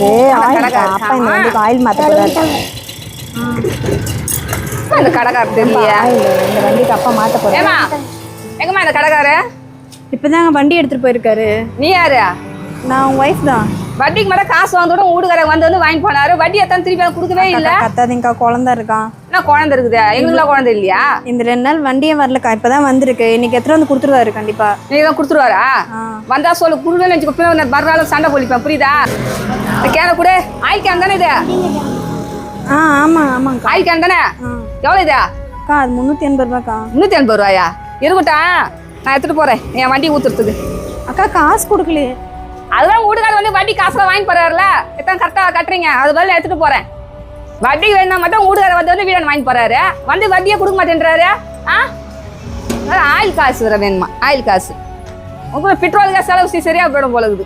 இது ஆயில் அப்பா இந்த வண்டிக்கு ஆயில் இந்த கடைக்காரர் தெரியலையே இந்த வண்டிக்கு அப்பா மாத்த போறாரு. ஏமா எங்கம்மா இந்த கடைக்காரு இப்பதாங்க வண்டி எடுத்துட்டு போயிருக்காரு. நீ யாரு? நான் உங்க ஒய்ஃப் தான். வட்டிக்கு மேல காசு வாங்கிட்டு வீடுக்காரங்க வந்து வந்து வாங்கி போனாரு. வட்டி எத்தனை திருப்பி கொடுக்கவே இல்ல. கத்தாதீங்கக்கா குழந்தை இருக்கான் என்ன குழந்தை இருக்குது? எங்களுக்குலாம் குழந்தை இல்லையா? இந்த ரெண்டு நாள் வண்டியே வரலக்கா இப்பதான் வந்திருக்கு. இன்னைக்கு எத்தனை வந்து கொடுத்துருவாரு கண்டிப்பா? நீங்க தான் கொடுத்துருவாரா. வந்தா சொல்லு குடுவேன்னு வச்சுக்கோ மறுநாள் சண்டை பொழிப்பேன் புரியுதா? இந்த கேன கூட. ஆயில் கேன் தானே இது? ஆ ஆமா ஆமாங்கக்கா ஆயில் கேன் தானே எவ்வளோ இது? அக்கா அது முந்நூற்றி எண்பது ரூபாக்கா. முந்நூற்றி எண்பது ரூபாயா? இருக்கட்டும் நான் எடுத்துட்டு போறேன். என் வண்டி ஊத்துறதுக்கு. அக்கா காசு கொடுக்கலையே. அதுதான் வீடுகார வந்து வட்டி காசுல வாங்கி போறாருல. எத்தனை கரெக்டாக கட்டுறீங்க? அது பதில் எடுத்துட்டு போறேன். வட்டி வேணா மட்டும் வீடுகார வந்து வந்து வீடு வாங்கி போறாரு. வந்து வட்டியே கொடுக்க மாட்டேன்றாரு. ஆ? ஆயில் காசு வேற வேணுமா? ஆயில் காசு. உங்களுக்கு பெட்ரோல் காசு செலவு சரியா போயிடும் போலகுது